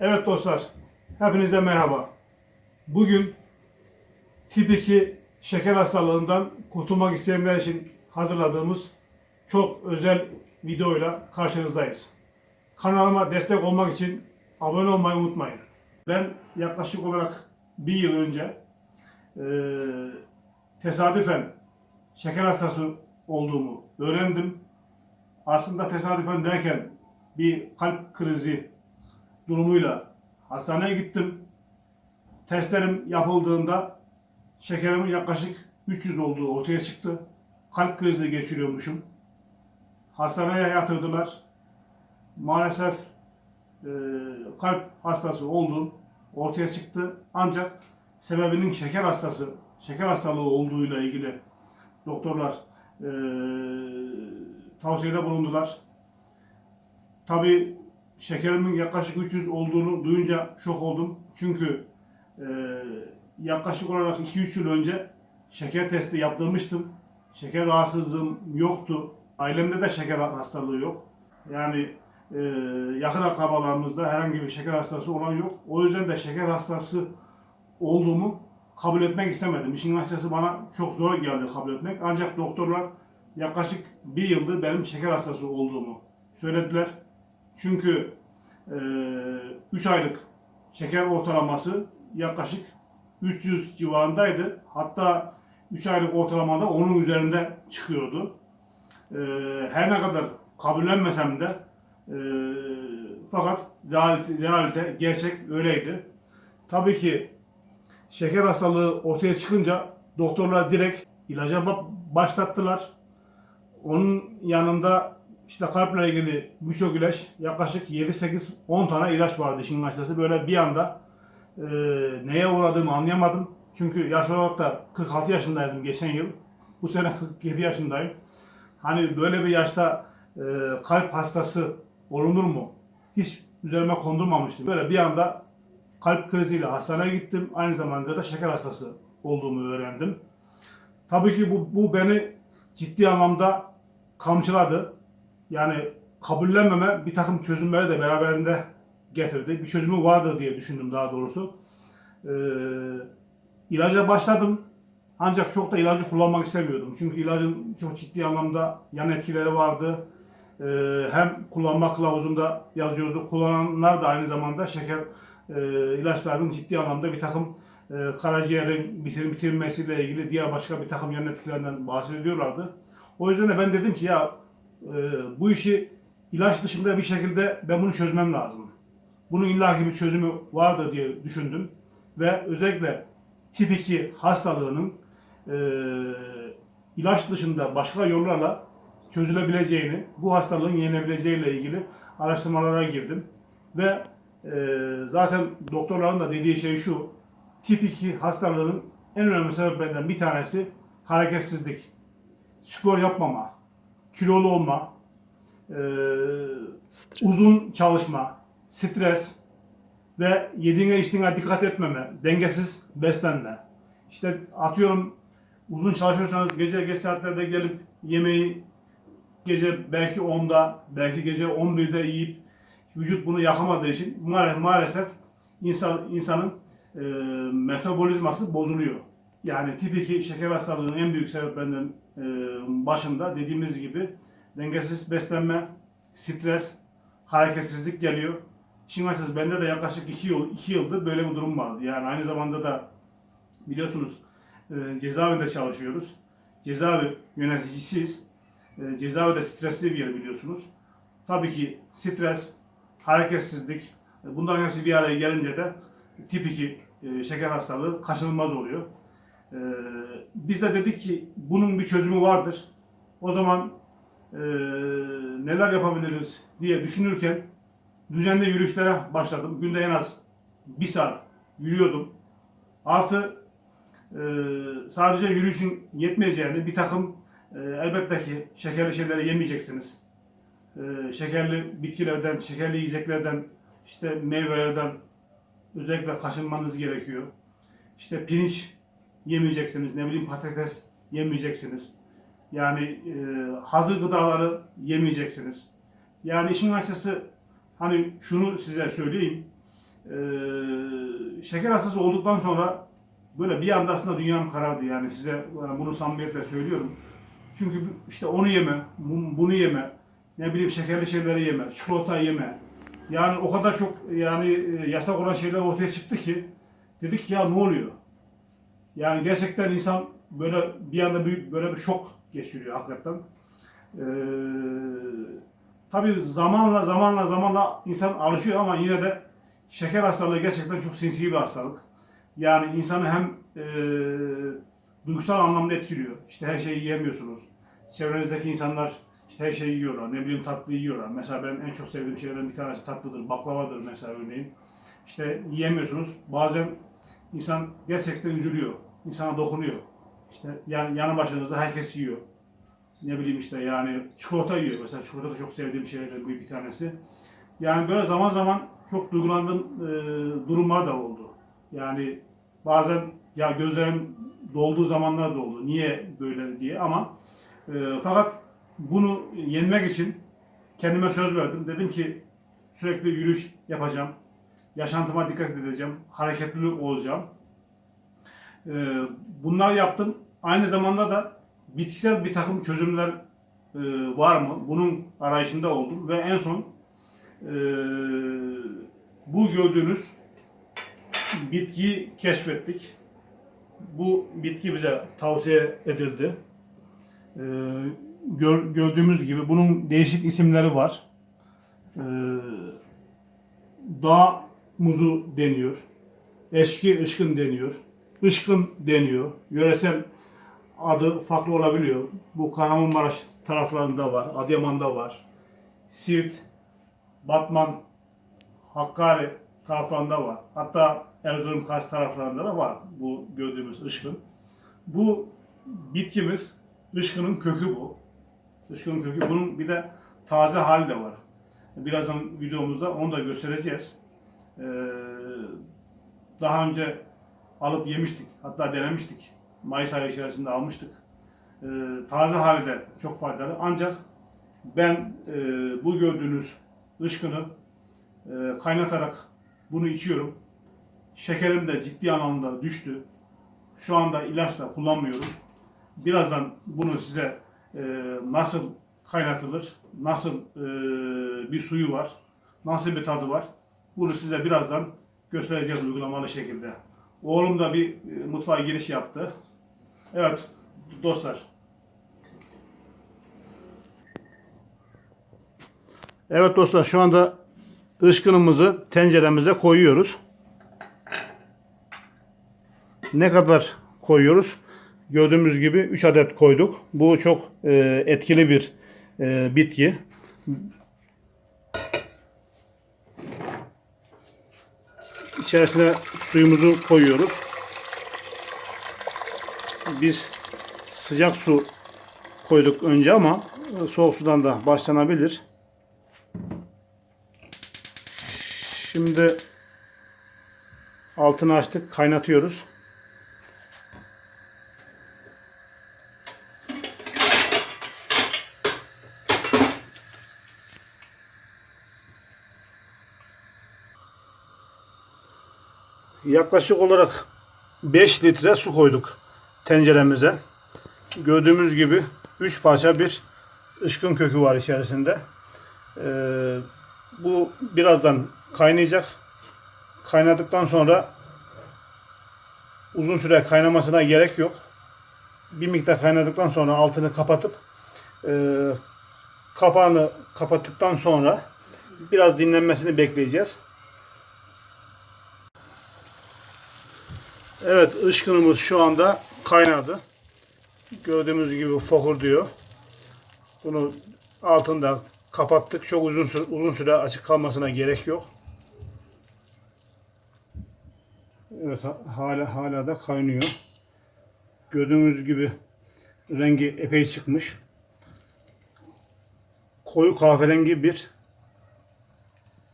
Evet dostlar, hepinize merhaba. Bugün tip 2 şeker hastalığından kurtulmak isteyenler için hazırladığımız çok özel videoyla karşınızdayız. Kanalıma destek olmak için abone olmayı unutmayın. Ben yaklaşık olarak bir yıl önce eee, tesadüfen şeker hastası olduğumu öğrendim. Aslında tesadüfen derken bir kalp krizi durumuyla hastaneye gittim. Testlerim yapıldığında şekerimin yaklaşık 300 olduğu ortaya çıktı. Kalp krizi geçiriyormuşum. Hastaneye yatırdılar. Maalesef e, kalp hastası olduğum ortaya çıktı. Ancak sebebinin şeker hastası, şeker hastalığı olduğuyla ilgili doktorlar e, tavsiyede bulundular. Tabii şekerimin yaklaşık 300 olduğunu duyunca şok oldum. Çünkü e, yaklaşık olarak 2-3 yıl önce şeker testi yaptırmıştım. Şeker rahatsızlığım yoktu. Ailemde de şeker hastalığı yok. Yani e, yakın akrabalarımızda herhangi bir şeker hastası olan yok. O yüzden de şeker hastası olduğumu kabul etmek istemedim. İşin açıkçası bana çok zor geldi kabul etmek. Ancak doktorlar yaklaşık bir yıldır benim şeker hastası olduğumu söylediler. Çünkü 3 aylık şeker ortalaması yaklaşık 300 civarındaydı. Hatta 3 aylık ortalamada onun üzerinde çıkıyordu. E, her ne kadar kabullenmesem de e, fakat realite, realite, gerçek öyleydi. Tabii ki şeker hastalığı ortaya çıkınca doktorlar direkt ilaca ba- başlattılar. Onun yanında işte kalple ilgili birçok ilaç yaklaşık 7-8-10 tane ilaç vardı işin açıkçası. Böyle bir anda e, neye uğradığımı anlayamadım. Çünkü yaş olarak da 46 yaşındaydım geçen yıl. Bu sene 47 yaşındayım. Hani böyle bir yaşta e, kalp hastası olunur mu? Hiç üzerime kondurmamıştım. Böyle bir anda kalp kriziyle hastaneye gittim. Aynı zamanda da şeker hastası olduğumu öğrendim. Tabii ki bu, bu beni ciddi anlamda kamçıladı. Yani kabullenmeme bir takım çözümleri de beraberinde getirdi. Bir çözümü vardı diye düşündüm daha doğrusu. Ee, ilaca başladım. Ancak çok da ilacı kullanmak istemiyordum. Çünkü ilacın çok ciddi anlamda yan etkileri vardı. Ee, hem kullanma kılavuzunda yazıyordu. Kullananlar da aynı zamanda şeker e, ilaçların ciddi anlamda bir takım e, karaciğerin bitir, bitirilmesiyle ilgili diğer başka bir takım yan etkilerinden bahsediyorlardı. O yüzden de ben dedim ki ya bu işi ilaç dışında bir şekilde ben bunu çözmem lazım. Bunun illaki bir çözümü vardır diye düşündüm. Ve özellikle tip 2 hastalığının e, ilaç dışında başka yollarla çözülebileceğini, bu hastalığın yenebileceğiyle ilgili araştırmalara girdim. Ve e, zaten doktorların da dediği şey şu, tip 2 hastalığının en önemli sebeplerinden bir tanesi hareketsizlik, spor yapmama, kilolu olma, e, uzun çalışma, stres ve yediğine içtiğine dikkat etmeme, dengesiz beslenme. İşte atıyorum uzun çalışıyorsanız gece geç saatlerde gelip yemeği gece belki 10'da, belki gece 11'de yiyip vücut bunu yakamadığı için maalesef, maalesef insan insanın e, metabolizması bozuluyor. Yani tip 2 şeker hastalığının en büyük sebeplerinden e, başında dediğimiz gibi dengesiz beslenme, stres, hareketsizlik geliyor. Şimdi açıkçası bende de yaklaşık 2 yıl, iki yıldır böyle bir durum vardı. Yani aynı zamanda da biliyorsunuz e, cezaevinde çalışıyoruz. Cezaevi yöneticisiyiz. E, cezaevi de stresli bir yer biliyorsunuz. Tabii ki stres, hareketsizlik, e, bunların hepsi bir araya gelince de tip 2 e, şeker hastalığı kaçınılmaz oluyor. E, biz de dedik ki bunun bir çözümü vardır. O zaman e, neler yapabiliriz diye düşünürken düzenli yürüyüşlere başladım. Günde en az bir saat yürüyordum. Artı e, sadece yürüyüşün yetmeyeceğini bir takım e, elbette ki şekerli şeyleri yemeyeceksiniz. E, şekerli bitkilerden, şekerli yiyeceklerden, işte meyvelerden özellikle kaçınmanız gerekiyor. İşte pirinç yemeyeceksiniz, ne bileyim patates yemeyeceksiniz. Yani e, hazır gıdaları yemeyeceksiniz. Yani işin açıkçası hani şunu size söyleyeyim. Ee, şeker hastası olduktan sonra böyle bir anda aslında dünyam karardı yani size yani bunu samimiyetle söylüyorum. Çünkü işte onu yeme, bu- bunu yeme, ne bileyim şekerli şeyleri yeme, çikolata yeme. Yani o kadar çok yani e, yasak olan şeyler ortaya çıktı ki dedik ki ya ne oluyor? Yani gerçekten insan böyle bir anda bir, böyle bir şok geçiriyor hakikaten. Ee, tabii zamanla zamanla zamanla insan alışıyor ama yine de şeker hastalığı gerçekten çok sinsi bir hastalık. Yani insanı hem e, duygusal anlamda etkiliyor. İşte her şeyi yiyemiyorsunuz. Çevrenizdeki insanlar işte her şeyi yiyorlar. Ne bileyim tatlı yiyorlar. Mesela ben en çok sevdiğim şeylerden bir tanesi tatlıdır. Baklavadır mesela örneğin. İşte yiyemiyorsunuz. Bazen insan gerçekten üzülüyor. İnsana dokunuyor. İşte yani yanı başınızda herkes yiyor. Ne bileyim işte yani çikolata yiyor. Mesela çikolata da çok sevdiğim şeylerden bir, bir tanesi. Yani böyle zaman zaman çok duygulandığım e, durumlar da oldu. Yani bazen ya gözlerim dolduğu zamanlar da oldu. Niye böyle diye ama e, fakat bunu yenmek için kendime söz verdim. Dedim ki sürekli yürüyüş yapacağım. Yaşantıma dikkat edeceğim. Hareketli olacağım. E, bunlar yaptım. Aynı zamanda da bitkisel bir takım çözümler e, var mı? Bunun arayışında oldum ve en son e, bu gördüğünüz bitkiyi keşfettik. Bu bitki bize tavsiye edildi. Ee, gör- gördüğümüz gibi bunun değişik isimleri var. Ee, dağ muzu deniyor. Eşki ışkın deniyor. Işkın deniyor. Yöresel adı farklı olabiliyor. Bu Kahramanmaraş taraflarında var. Adıyaman'da var. Siirt, Batman, Hakkari taraflarında var. Hatta Erzurum Kars taraflarında da var bu gördüğümüz ışkın. Bu bitkimiz ışkının kökü bu. Işkının kökü. Bunun bir de taze hali de var. Birazdan videomuzda onu da göstereceğiz. Ee, daha önce alıp yemiştik. Hatta denemiştik. Mayıs ayı içerisinde almıştık. Ee, taze hali de çok faydalı. Ancak ben e, bu gördüğünüz ışkını e, kaynatarak bunu içiyorum. Şekerim de ciddi anlamda düştü. Şu anda ilaç da kullanmıyorum. Birazdan bunu size e, nasıl kaynatılır, nasıl e, bir suyu var, nasıl bir tadı var. Bunu size birazdan göstereceğiz uygulamalı şekilde. Oğlum da bir e, mutfağa giriş yaptı. Evet dostlar. Evet dostlar şu anda ışkınımızı tenceremize koyuyoruz. Ne kadar koyuyoruz? Gördüğümüz gibi 3 adet koyduk. Bu çok e, etkili bir e, bitki. İçerisine suyumuzu koyuyoruz. Biz sıcak su koyduk önce ama soğuk sudan da başlanabilir. Şimdi altını açtık, kaynatıyoruz. Yaklaşık olarak 5 litre su koyduk tenceremize. Gördüğümüz gibi 3 parça bir ışkın kökü var içerisinde. Ee, bu birazdan kaynayacak. Kaynadıktan sonra uzun süre kaynamasına gerek yok. Bir miktar kaynadıktan sonra altını kapatıp e, kapağını kapattıktan sonra biraz dinlenmesini bekleyeceğiz. Evet ışkınımız şu anda kaynadı. Gördüğümüz gibi fokur diyor. Bunu altında kapattık. Çok uzun süre, uzun süre açık kalmasına gerek yok. Evet ha- hala hala da kaynıyor. Gördüğünüz gibi rengi epey çıkmış. Koyu kahverengi bir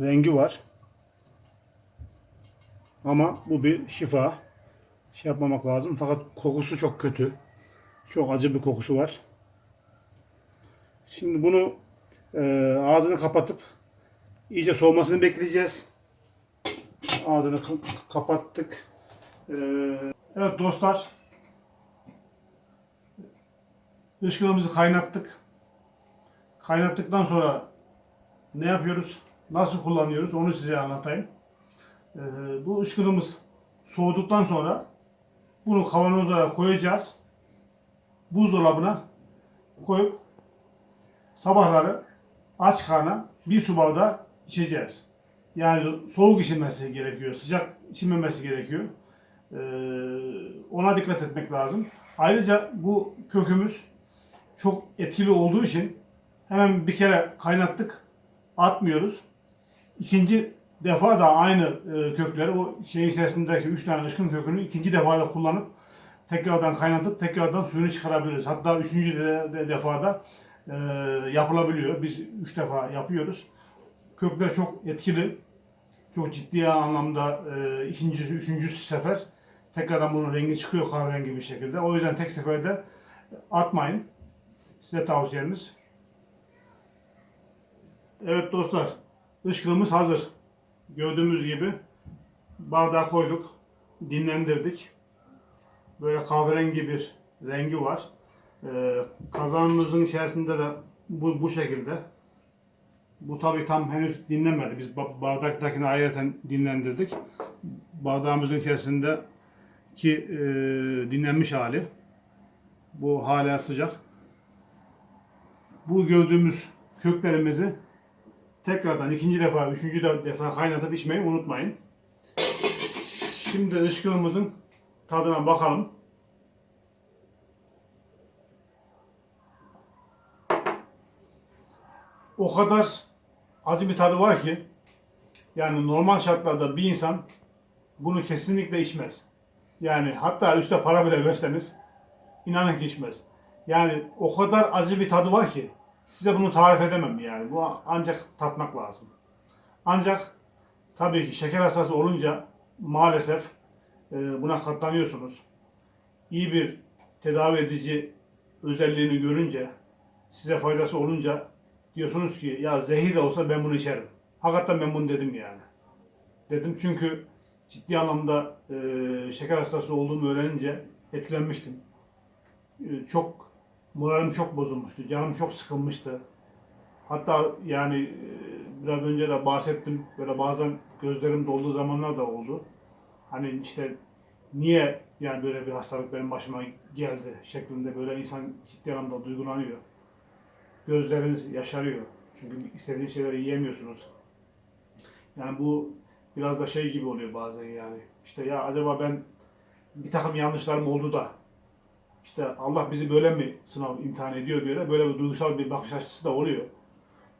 rengi var. Ama bu bir şifa. Şey yapmamak lazım. Fakat kokusu çok kötü. Çok acı bir kokusu var. Şimdi bunu e, ağzını kapatıp iyice soğumasını bekleyeceğiz. Ağzını kapattık. Ee, evet dostlar. Işkılımızı kaynattık. Kaynattıktan sonra ne yapıyoruz? Nasıl kullanıyoruz? Onu size anlatayım. Ee, bu ışkılımız soğuduktan sonra bunu kavanozlara koyacağız. Buzdolabına koyup sabahları aç karna bir su bardağı içeceğiz. Yani soğuk içilmesi gerekiyor, sıcak içilmemesi gerekiyor. Ee, ona dikkat etmek lazım. Ayrıca bu kökümüz çok etkili olduğu için hemen bir kere kaynattık, atmıyoruz. İkinci defa da aynı e, kökleri, o şeyin içerisindeki üç tane ışkın kökünü ikinci defa da kullanıp tekrardan kaynatıp tekrardan suyunu çıkarabiliriz. Hatta üçüncü de, de defada e, yapılabiliyor. Biz üç defa yapıyoruz. Kökler çok etkili. Çok ciddi anlamda e, ikincisi, üçüncüsü sefer tekrardan bunun rengi çıkıyor kahverengi bir şekilde. O yüzden tek seferde atmayın. Size tavsiyemiz. Evet dostlar, ışkılımız hazır. Gördüğümüz gibi bardağa koyduk, dinlendirdik. Böyle kahverengi bir rengi var. Ee, kazanımızın içerisinde de bu, bu şekilde. Bu tabi tam henüz dinlenmedi. Biz ba- bardaktakini ayrıca dinlendirdik. Bardağımızın içerisinde ki e, dinlenmiş hali. Bu hala sıcak. Bu gördüğümüz köklerimizi tekrardan ikinci defa, üçüncü de- defa kaynatıp içmeyi unutmayın. Şimdi ışkılımızın tadına bakalım. O kadar acı bir tadı var ki yani normal şartlarda bir insan bunu kesinlikle içmez. Yani hatta üstte para bile verseniz inanın ki içmez. Yani o kadar acı bir tadı var ki size bunu tarif edemem yani. Bu ancak tatmak lazım. Ancak tabii ki şeker hastası olunca maalesef e, buna katlanıyorsunuz. İyi bir tedavi edici özelliğini görünce, size faydası olunca diyorsunuz ki ya zehir de olsa ben bunu içerim. Hakikaten ben bunu dedim yani. Dedim çünkü ciddi anlamda e, şeker hastası olduğumu öğrenince etkilenmiştim. E, çok moralim çok bozulmuştu. Canım çok sıkılmıştı. Hatta yani e, biraz önce de bahsettim. Böyle bazen gözlerim dolduğu zamanlar da oldu. Hani işte niye yani böyle bir hastalık benim başıma geldi şeklinde böyle insan ciddi anlamda duygulanıyor. Gözleriniz yaşarıyor. Çünkü istediğiniz şeyleri yiyemiyorsunuz. Yani bu biraz da şey gibi oluyor bazen yani. İşte ya acaba ben bir takım yanlışlarım oldu da işte Allah bizi böyle mi sınav imtihan ediyor diye de böyle bir duygusal bir bakış açısı da oluyor.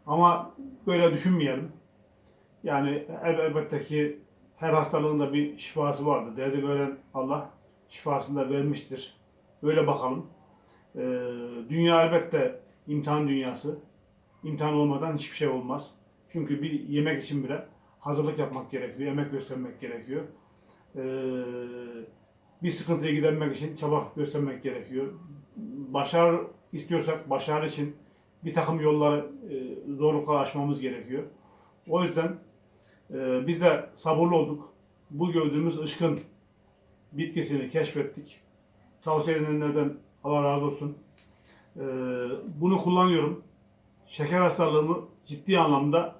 Ama böyle düşünmeyelim. Yani el- elbette ki her hastalığın da bir şifası vardır. Derdi veren Allah şifasını da vermiştir. Öyle bakalım. Ee, dünya elbette imtihan dünyası. İmtihan olmadan hiçbir şey olmaz. Çünkü bir yemek için bile hazırlık yapmak gerekiyor, emek göstermek gerekiyor. Ee, bir sıkıntıyı gidermek için çaba göstermek gerekiyor. Başarı istiyorsak başarı için bir takım yolları, e, zorluklar aşmamız gerekiyor. O yüzden e, biz de sabırlı olduk. Bu gördüğümüz ışkın bitkisini keşfettik. Tavsiye edenlerden Allah razı olsun. E, bunu kullanıyorum. Şeker hastalığımı ciddi anlamda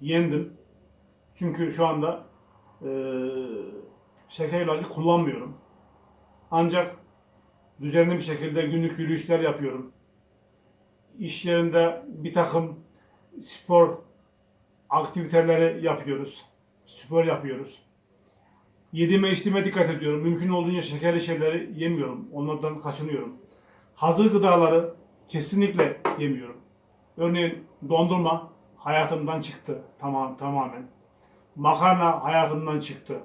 yendim. Çünkü şu anda e, şeker ilacı kullanmıyorum. Ancak düzenli bir şekilde günlük yürüyüşler yapıyorum. İş yerinde bir takım spor aktiviteleri yapıyoruz. Spor yapıyoruz. Yediğime içtiğime dikkat ediyorum. Mümkün olduğunca şekerli şeyleri yemiyorum. Onlardan kaçınıyorum. Hazır gıdaları kesinlikle yemiyorum. Örneğin dondurma hayatımdan çıktı tamam tamamen. Makarna hayatımdan çıktı.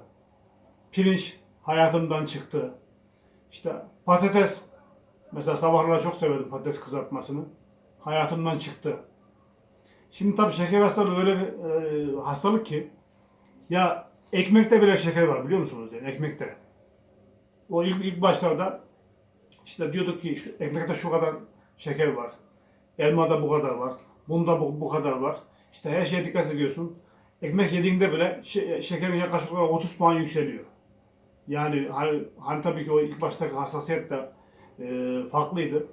Pirinç hayatımdan çıktı. İşte patates mesela sabahları çok severdim patates kızartmasını. Hayatımdan çıktı. Şimdi tabii şeker hastalığı öyle bir e, hastalık ki ya ekmekte bile şeker var biliyor musunuz yani ekmekte. O ilk, ilk başlarda işte diyorduk ki şu, ekmekte şu kadar şeker var. Elmada bu kadar var. Bunda bu, bu kadar var. İşte her şeye dikkat ediyorsun. ekmek yediğinde bile şe- şekerin yaklaşık olarak 30 puan yükseliyor. Yani hani, hani tabii ki o ilk baştaki hassasiyet de e, farklıydı.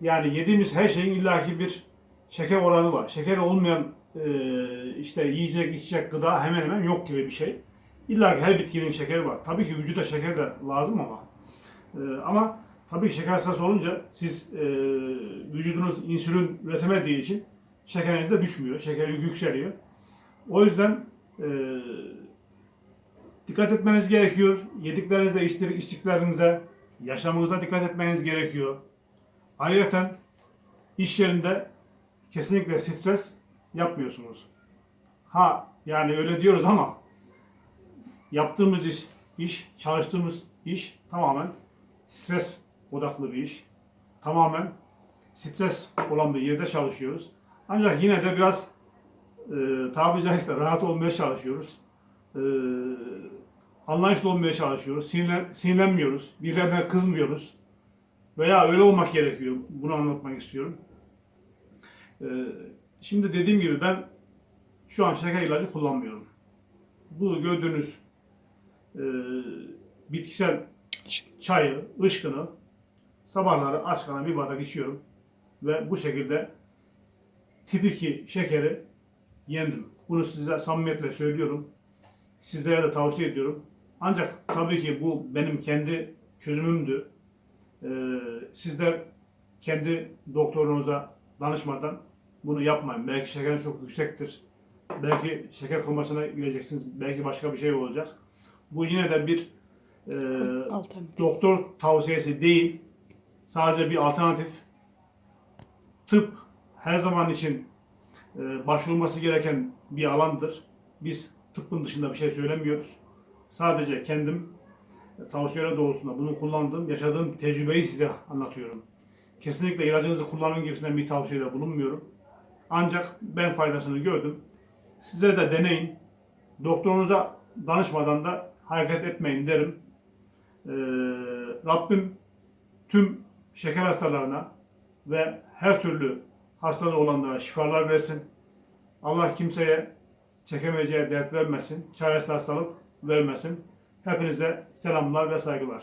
Yani yediğimiz her şeyin illaki bir şeker oranı var. Şeker olmayan e, işte yiyecek, içecek gıda hemen hemen yok gibi bir şey. İlla ki her bitkinin şekeri var. Tabii ki vücuda şeker de lazım ama. E, ama tabii ki şeker hastası olunca siz e, vücudunuz insülin üretemediği için şekeriniz de düşmüyor. Şeker yükseliyor. O yüzden e, dikkat etmeniz gerekiyor. Yediklerinize, içtik- içtiklerinize, yaşamınıza dikkat etmeniz gerekiyor. Ayrıca iş yerinde kesinlikle stres yapmıyorsunuz. Ha yani öyle diyoruz ama yaptığımız iş, iş, çalıştığımız iş tamamen stres odaklı bir iş. Tamamen stres olan bir yerde çalışıyoruz. Ancak yine de biraz e, tabiri caizse rahat olmaya çalışıyoruz. E, anlayışlı olmaya çalışıyoruz. Sinirlen, sinirlenmiyoruz. Birilerine kızmıyoruz. Veya öyle olmak gerekiyor. Bunu anlatmak istiyorum. E, şimdi dediğim gibi ben şu an şeker ilacı kullanmıyorum. Bu gördüğünüz e, bitkisel çayı, ışkını sabahları aç karnına bir bardak içiyorum. Ve bu şekilde tip 2 şekeri yendim. Bunu size samimiyetle söylüyorum. Sizlere de tavsiye ediyorum. Ancak tabii ki bu benim kendi çözümümdü. Ee, sizler kendi doktorunuza danışmadan bunu yapmayın. Belki şekeriniz çok yüksektir. Belki şeker komasına gireceksiniz. Belki başka bir şey olacak. Bu yine de bir e, Alternatif. doktor tavsiyesi değil. Sadece bir alternatif. Tıp her zaman için e, başvurulması gereken bir alandır. Biz tıbbın dışında bir şey söylemiyoruz. Sadece kendim e, tavsiyeler doğrultusunda bunu kullandığım, yaşadığım tecrübeyi size anlatıyorum. Kesinlikle ilacınızı kullanın gibisinden bir tavsiyede bulunmuyorum. Ancak ben faydasını gördüm. Size de deneyin. Doktorunuza danışmadan da hareket etmeyin derim. Ee, Rabbim tüm şeker hastalarına ve her türlü hastalığı olanlara şifalar versin. Allah kimseye çekemeyeceği dert vermesin. Çaresiz hastalık vermesin. Hepinize selamlar ve saygılar.